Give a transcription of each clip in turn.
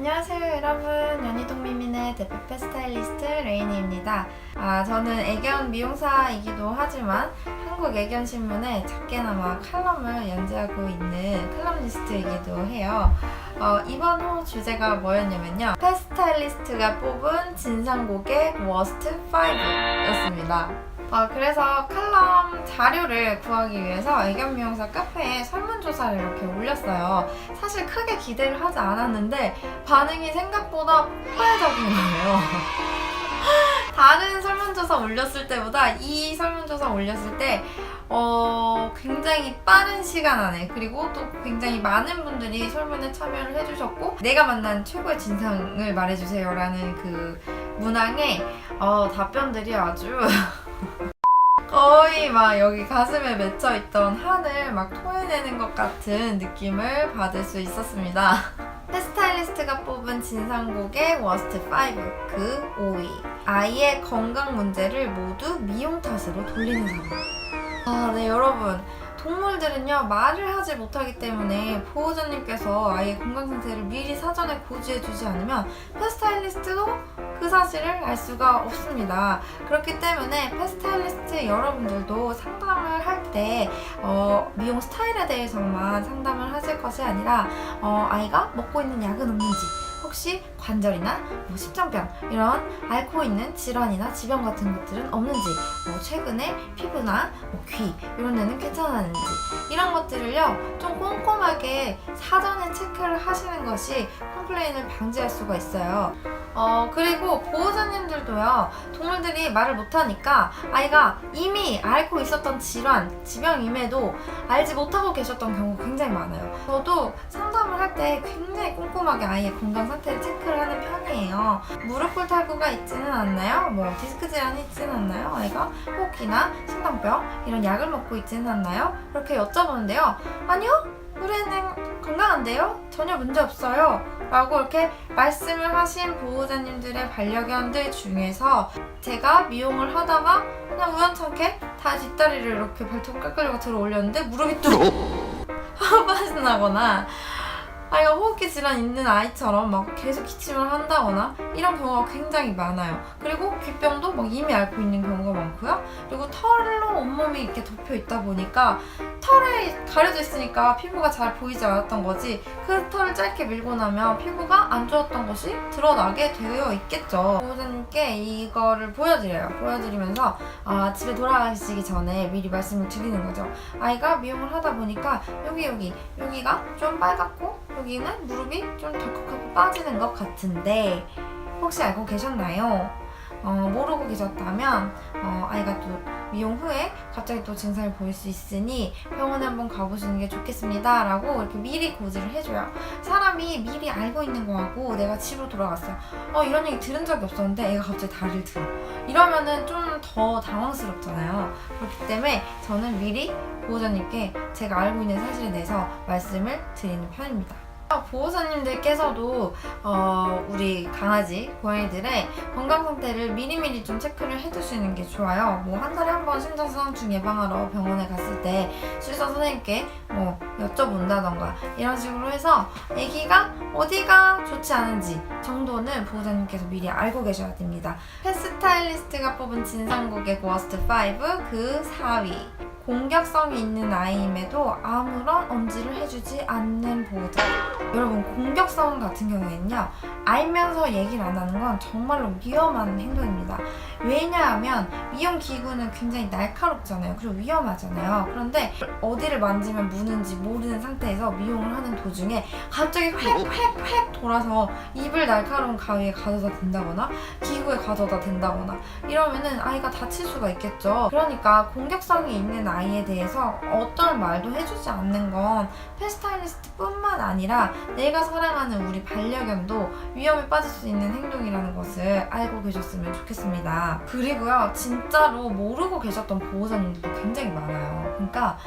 안녕하세요 여러분. 연희동미민의 대표 스타일리스트 레이니입니다. 아, 저는 애견 미용사이기도 하지만 한국 애견신문에 작게나마 칼럼을 연재하고 있는 칼럼니스트이기도 해요. 어, 이번 호 주제가 뭐였냐면요. 펫스타일리스트가 뽑은 진상고객 워스트 5였습니다 어, 그래서 칼럼 자료를 구하기 위해서 애견 미용사 카페에 설문조사를 이렇게 올렸어요. 사실 크게 기대를 하지 않았는데 반응이 생각보다 폭발적인 거예요. 다른 설문조사 올렸을 때보다 이 설문조사 올렸을 때 어, 굉장히 빠른 시간 안에 그리고 또 굉장히 많은 분들이 설문에 참여를 해주셨고 내가 만난 최고의 진상을 말해주세요라는 그 문항에 어, 답변들이 아주 거의 막 여기 가슴에 맺혀 있던 한을 막 토해내는 것 같은 느낌을 받을 수 있었습니다. 헤스타일리스트가 뽑은 진상곡의 워스트 5, 그 5위. 아이의 건강 문제를 모두 미용 탓으로 돌리는 사람. 아, 네, 여러분. 동물들은요, 말을 하지 못하기 때문에 보호자님께서 아이의 건강 상태를 미리 사전에 고지해주지 않으면 페스타일리스트도 그 사실을 알 수가 없습니다. 그렇기 때문에 페스타일리스트 여러분들도 상담을 할 때 어, 미용 스타일에 대해서만 상담을 하실 것이 아니라 어, 아이가 먹고 있는 약은 없는지 혹시 관절이나 뭐 십장병 이런 앓고 있는 질환이나 지병 같은 것들은 없는지 뭐 최근에 피부나 뭐 귀 이런 데는 괜찮았는지 이런 것들을요 좀 꼼꼼하게 사전에 체크를 하시는 것이 컴플레인을 방지할 수가 있어요. 어 그리고 보호자님들도요 동물들이 말을 못하니까 아이가 이미 앓고 있었던 질환 지병임에도 알지 못하고 계셨던 경우가 굉장히 많아요. 저도 상담을 할 때 굉장히 꼼꼼하게 아이의 건강 상태를 체크를 하는 편이에요. 무릎골 탈구가 있지는 않나요? 뭐 디스크 질환이 있지는 않나요? 아이가 호흡기나 심장병 이런 약을 먹고 있지는 않나요? 이렇게 여쭤보는데요. 아니요, 애는 건강한데요? 전혀 문제 없어요. 라고 이렇게 말씀을 하신 보호자님들의 반려견들 중에서 제가 미용을 하다가 그냥 우연찮게 다 뒷다리를 이렇게 발톱 깎으려고 들어 올렸는데 무릎이 뚝 빠져나거나 아이가 호흡기 질환 있는 아이처럼 막 계속 기침을 한다거나 이런 경우가 굉장히 많아요. 그리고 귀병도 막 이미 앓고 있는 경우가 많고요. 그리고 털로 온몸이 이렇게 덮여 있다 보니까 털에 가려져 있으니까 피부가 잘 보이지 않았던 거지 그 털을 짧게 밀고 나면 피부가 안 좋았던 것이 드러나게 되어 있겠죠. 보호자님께 이거를 보여드려요. 보여드리면서 아, 집에 돌아가시기 전에 미리 말씀을 드리는 거죠. 아이가 미용을 하다 보니까 여기 여기 여기가 좀 빨갛고 여기는 무릎이 좀 덜컥하고 빠지는 것 같은데 혹시 알고 계셨나요? 어, 모르고 계셨다면 어, 아이가 또 미용 후에 갑자기 또 증상을 보일 수 있으니 병원에 한번 가보시는 게 좋겠습니다. 라고 이렇게 미리 고지를 해줘요. 사람이 미리 알고 있는 거하고 내가 집으로 돌아갔어요. 어 이런 얘기 들은 적이 없었는데 애가 갑자기 다리를 들어. 이러면은 좀 더 당황스럽잖아요. 그렇기 때문에 저는 미리 보호자님께 제가 알고 있는 사실에 대해서 말씀을 드리는 편입니다 보호사님들께서도 어, 우리 강아지, 고양이들의 건강 상태를 미리미리 좀 체크를 해두시는 게 좋아요. 뭐 한 달에 한 번 심장수상충 예방하러 병원에 갔을 때 수의사 선생님께 뭐 여쭤본다던가 이런 식으로 해서 아기가 어디가 좋지 않은지 정도는 보호자님께서 미리 알고 계셔야 됩니다. 펫스타일리스트가 뽑은 진상고객 워스트 5 그 4위. 공격성이 있는 아이임에도 아무런 엄지를 해주지 않는 보호자. 여러분, 공격성 같은 경우에는요, 알면서 얘기를 안 하는 건 정말로 위험한 행동입니다. 왜냐하면 미용 기구는 굉장히 날카롭잖아요. 그리고 위험하잖아요. 그런데 어디를 만지면 무는지 모르는 상태에서 미용을 하는 도중에 갑자기 획획획 돌아서 입을 날카로운 가위에 가져다 댄다거나 기구에 가져다 댄다거나 이러면은 아이가 다칠 수가 있겠죠. 그러니까 공격성이 있는 아이 에 대해서 어떤 말도 해주지 않는 건 펫스타일리스트뿐만 아니라 내가 사랑하는 우리 반려견도 위험에 빠질 수 있는 행동이라는 것을 알고 계셨으면 좋겠습니다. 그리고요, 진짜로 모르고 계셨던 보호자님들도 굉장히 많아요. 그러니까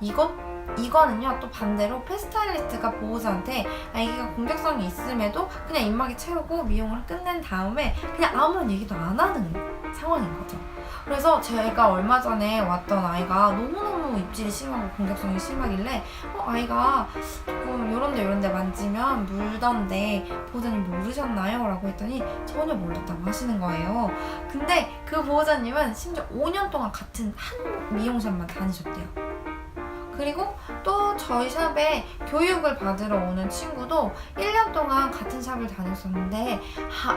이건 이거는요 또 반대로 페스타일리스트가 보호자한테 아기가 공격성이 있음에도 그냥 입마개 채우고 미용을 끝낸 다음에 그냥 아무런 얘기도 안 하는 상황인 거죠. 그래서 제가 얼마 전에 왔던 아이가 너무너무 입질이 심하고 공격성이 심하길래 어, 아이가 조금 요런데 요런데 만지면 물던데 보호자님 모르셨나요? 라고 했더니 전혀 몰랐다고 하시는 거예요. 근데 그 보호자님은 심지어 5년 동안 같은 한 미용샵만 다니셨대요. 그리고 또 저희 샵에 교육을 받으러 오는 친구도 1년 동안 같은 샵을 다녔었는데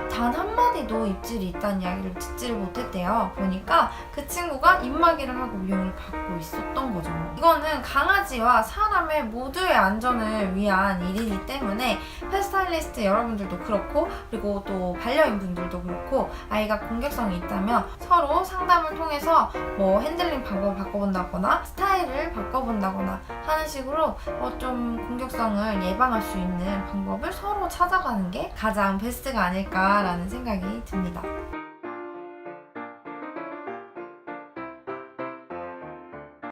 단 한마디도 입질이 있다는 이야기를 듣지를 못했대요. 보니까 그 친구가 입마개를 하고 미용을 받고 있었던 거죠. 이거는 강아지와 사람의 모두의 안전을 위한 일이기 때문에 페스타일리스트 여러분들도 그렇고 그리고 또 반려인 분들도 그렇고 아이가 공격성이 있다면 서로 상담을 통해서 뭐 핸들링 방법을 바꿔본다거나 스타일을 바꿔본 다거나 하는 식으로 어, 좀 공격성을 예방할 수 있는 방법을 서로 찾아가는 게 가장 베스트가 아닐까라는 생각이 듭니다.